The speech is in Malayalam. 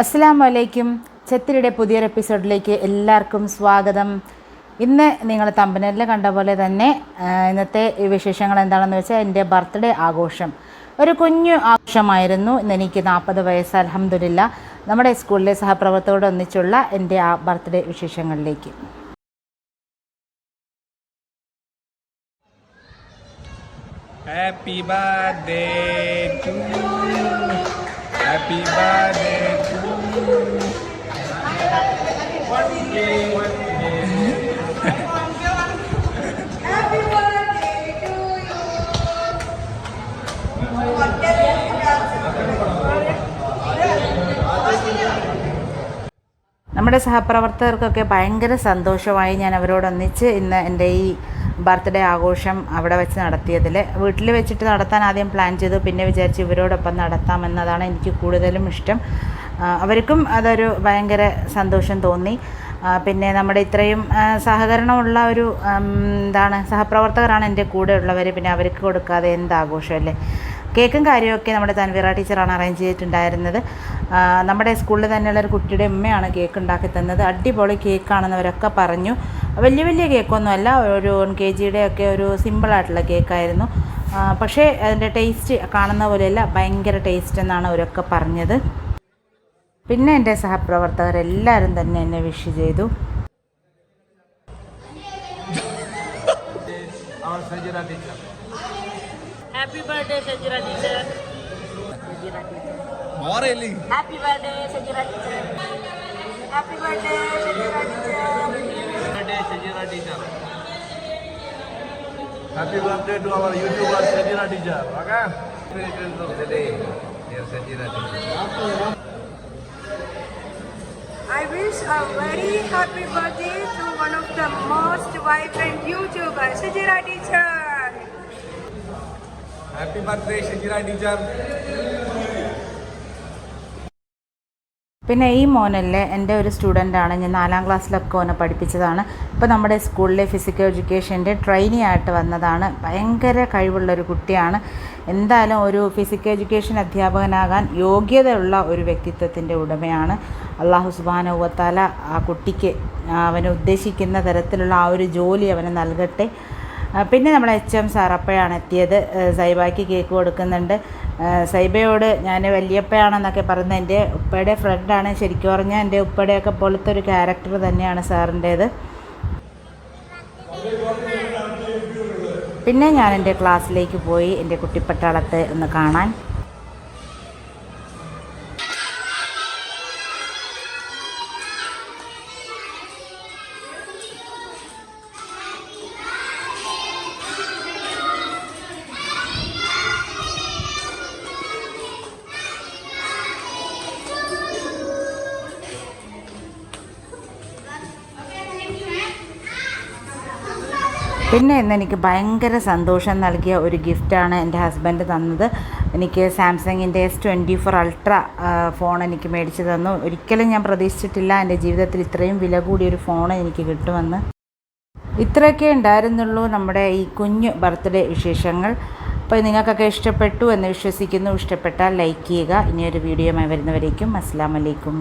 അസ്സാം വലൈക്കും ചെത്തിരിയുടെ പുതിയൊരു എപ്പിസോഡിലേക്ക് എല്ലാവർക്കും സ്വാഗതം. ഇന്ന് നിങ്ങൾ തമ്പനലിൽ കണ്ട പോലെ തന്നെ ഇന്നത്തെ വിശേഷങ്ങൾ എന്താണെന്ന് വെച്ചാൽ എന്റെ ബർത്ത്ഡേ ആഘോഷം. ഒരു കുഞ്ഞു ആഘോഷമായിരുന്നു. ഇന്ന് എനിക്ക് നാൽപ്പത് വയസ്സ് അലഹമില്ല നമ്മുടെ സ്കൂളിലെ സഹപ്രവർത്തകരോട് ഒന്നിച്ചുള്ള എന്റെ ആ ബർത്ത്ഡേ വിശേഷങ്ങളിലേക്ക്. ഹാപ്പി ബർത്ത്ഡേ ഹാപ്പി Happy നമ്മുടെ സഹപ്രവർത്തകർക്കൊക്കെ ഭയങ്കര സന്തോഷമായി ഞാൻ അവരോടൊന്നിച്ച് ഇന്ന് എന്റെ ഈ ബർത്ത്ഡേ ആഘോഷം അവിടെ വെച്ച് നടത്തിയതിൽ. വീട്ടിൽ വെച്ചിട്ട് നടത്താൻ ആദ്യം പ്ലാൻ ചെയ്തു. പിന്നെ വിചാരിച്ച് ഇവരോടൊപ്പം നടത്താമെന്നതാണ് എനിക്ക് കൂടുതലും ഇഷ്ടം. അവർക്കും അതൊരു ഭയങ്കര സന്തോഷം തോന്നി. പിന്നെ നമ്മുടെ ഇത്രയും സഹകരണമുള്ള ഒരു എന്താണ് സഹപ്രവർത്തകരാണ് എന്റെ കൂടെ ഉള്ളവർ. പിന്നെ അവർക്ക് കൊടുക്കാതെ എന്ത് ആഘോഷമല്ലേ കേക്കും കാര്യമൊക്കെ നമ്മുടെ തൻവീറ ടീച്ചറാണ് അറേഞ്ച് ചെയ്തിട്ടുണ്ടായിരുന്നത്. നമ്മുടെ സ്കൂളിൽ തന്നെയുള്ള ഒരു കുട്ടിയുടെ ഉമ്മയാണ് കേക്ക് ഉണ്ടാക്കി തന്നത്. അടിപൊളി കേക്കാണെന്നവരൊക്കെ പറഞ്ഞു. വലിയ വലിയ കേക്കൊന്നുമല്ല ഒരു വൺ കെ ജിയുടെ ഒക്കെ ഒരു സിമ്പിളായിട്ടുള്ള കേക്കായിരുന്നു പക്ഷേ അതിന്റെ ടേസ്റ്റ് കാണുന്ന പോലെയല്ല ഭയങ്കര ടേസ്റ്റ് എന്നാണ് അവരൊക്കെ പറഞ്ഞത്. പിന്നെ എന്റെ സഹപ്രവർത്തകരെല്ലാവരും തന്നെ എന്നെ വിഷ് ചെയ്തു. Happy birthday. Happy birthday, Sajira teacher. More early. Happy birthday, Sajira teacher. Happy birthday, Shakira teacher. Birthday, Sajira teacher. Happy birthday to our YouTuber Sajira teacher. Okay? Congratulations of the day, dear Sajira teacher. I wish a very happy birthday to one of the most vibrant YouTubers, Shakira teacher. Happy birthday, Sajira teacher. പിന്നെ ഈ മോനല്ലേ എന്റെ ഒരു സ്റ്റുഡന്റാണ്. ഞാൻ നാലാം ക്ലാസ്സിലൊക്കെ ഓനെ പഠിപ്പിച്ചതാണ്. ഇപ്പോൾ നമ്മുടെ സ്കൂളിലെ ഫിസിക്കൽ എഡ്യൂക്കേഷന്റെ ട്രെയിനി ആയിട്ട് വന്നതാണ്. ഭയങ്കര കഴിവുള്ള ഒരു കുട്ടിയാണ്. എന്തായാലും ഒരു ഫിസിക്കൽ എഡ്യൂക്കേഷൻ അധ്യാപകനാകാൻ യോഗ്യതയുള്ള ഒരു വ്യക്തിത്വത്തിന്റെ ഉടമയാണ്. അള്ളാഹു സുബാനുവത്താല ആ കുട്ടിക്ക് അവന് ഉദ്ദേശിക്കുന്ന തരത്തിലുള്ള ആ ഒരു ജോലി അവന് നൽകട്ടെ. പിന്നെ നമ്മൾ എച്ച് എം സാർ എത്തിയത്. സൈബായ്ക്ക് കേക്ക് കൊടുക്കുന്നുണ്ട്. സൈബയോട് ഞാൻ വല്യപ്പയാണെന്നൊക്കെ പറയുന്നത് എന്റെ ഉപ്പയുടെ ഫ്രണ്ടാണ് ശരിക്കും പറഞ്ഞാൽ എന്റെ ഉപ്പയുടെയൊക്കെ പോലത്തെ ഒരു ക്യാരക്ടർ തന്നെയാണ് സാറിന്റേത്. പിന്നെ ഞാൻ എന്റെ ക്ലാസ്സിലേക്ക് പോയി എന്റെ കുട്ടിപ്പട്ടാളത്തെ ഒന്ന് കാണാൻ. പിന്നെ ഇന്ന് എനിക്ക് ഭയങ്കര സന്തോഷം നൽകിയ ഒരു ഗിഫ്റ്റാണ് എന്റെ ഹസ്ബൻഡ് തന്നത്. എനിക്ക് സാംസങ്ങിന്റെ S twenty four ultra phone എനിക്ക് മേടിച്ച് തന്നു. ഒരിക്കലും ഞാൻ പ്രതീക്ഷിച്ചിട്ടില്ല എന്റെ ജീവിതത്തിൽ ഇത്രയും വില കൂടിയൊരു ഫോൺ എനിക്ക് കിട്ടുമെന്ന്. ഇത്രയൊക്കെ ഉണ്ടായിരുന്നുള്ളൂ നമ്മുടെ ഈ കുഞ്ഞു ബർത്ത്ഡേ വിശേഷങ്ങൾ. അപ്പോൾ നിങ്ങൾക്കൊക്കെ ഇഷ്ടപ്പെട്ടു എന്ന് വിശ്വസിക്കുന്നു. ഇഷ്ടപ്പെട്ടാൽ ലൈക്ക് ചെയ്യുക. ഇനിയൊരു വീഡിയോയുമായി വരുന്നവരേക്കും അസ്സാം വലൈക്കും